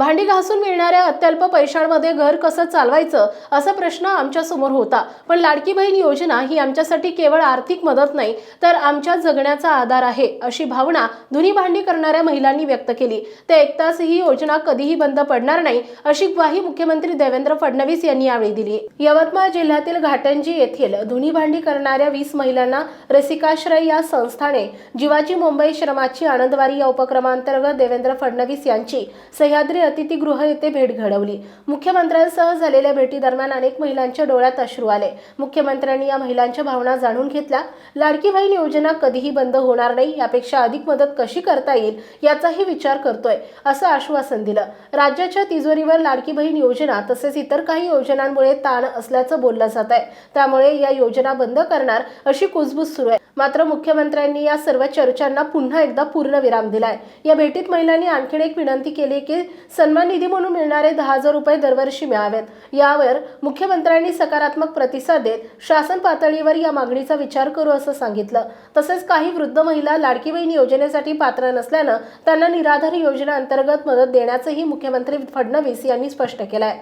भांडी घासून मिळणाऱ्या अत्यल्प पैशांमध्ये घर कसं चालवायचं असा प्रश्न आमच्यासमोर होता. पण लाडकी बहीण योजना ही आमच्यासाठी केवळ आर्थिक मदत नाही तर आमच्या जगण्याचा आधार आहे अशी भावना धुनी भांडी करणाऱ्या महिलांनी व्यक्त केली. ते एकताच ही योजना कधीही बंद पडणार नाही अशी ग्वाही मुख्यमंत्री देवेंद्र फडणवीस यांनी यावेळी दिली. यवतमाळ जिल्ह्यातील घाटंजी येथील धुनी भांडी करणाऱ्या वीस महिलांना रसिकाश्रय या संस्थाने जीवाची मुंबई श्रमाची आनंदवारी या उपक्रमांतर्गत देवेंद्र फडणवीस यांची सह्याद्री अतिथीगृह येथे भेट घडवली. मुख्यमंत्र्यांसह झालेल्या भेटीदरम्यान अनेक महिलांच्या डोळ्यात अश्रू आले. मुख्यमंत्र्यांनी या महिलांच्या भावना जाणून घेतल्या. लाडकी बहीण योजना कधीही बंद होणार नाही यापेक्षा अधिक मदत कशी करता येईल याचाही विचार करतोय असं आश्वासन दिलं. राज्याच्या तिजोरीवर लाडकी बहीण योजना तसेच इतर काही योजनांमुळे ताण असल्याचं बोललं जात आहे त्यामुळे या योजना बंद करणार अशी कुजबूज सुरू आहे. मात्र मुख्यमंत्र्यांनी या सर्व चर्चांना पुन्हा एकदा पूर्णविराम दिलाय. या भेटीत महिलांनी आणखीन एक विनंती केली की सन्मान निधी म्हणून मिळणारे दहा हजार रुपये दरवर्षी मिळावेत. यावर मुख्यमंत्र्यांनी सकारात्मक प्रतिसाद देत शासन पातळीवर या मागणीचा विचार करू असं सांगितलं. तसेच काही वृद्ध महिला लाडकी बहीण योजनेसाठी पात्र नसल्यानं त्यांना निराधार योजना अंतर्गत मदत देण्याचंही मुख्यमंत्री फडणवीस यांनी स्पष्ट केलं आहे